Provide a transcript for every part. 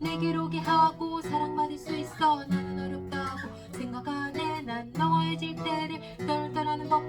내게로 오게 하고 사랑받을 수 있어. 나는 어렵다고 생각 안 해 난 너의 질 때를 널 떠나는 법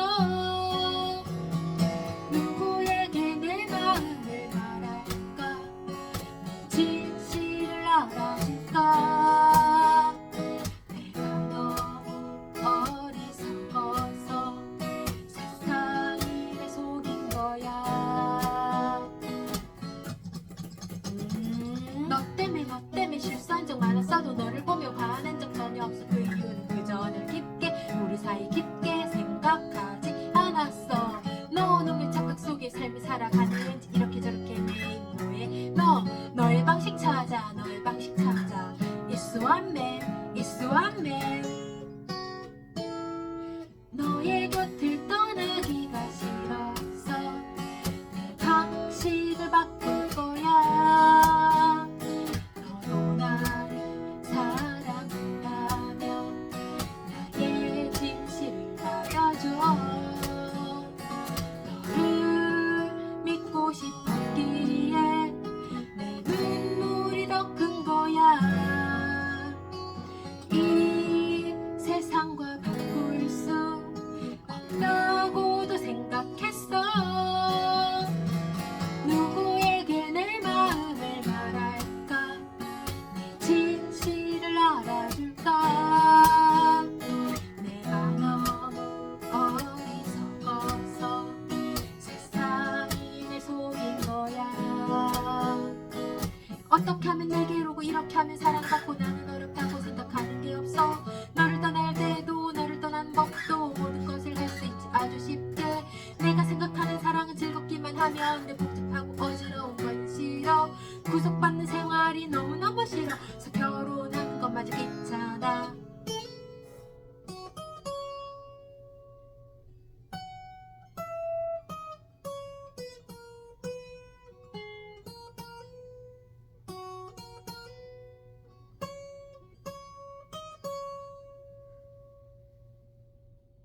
wrong. 너의 방식차하자 널 내가 생각하는 사랑은 즐겁기만 하면 내 복잡하고 어지러운 건 싫어. 구속받는 생활이 너무나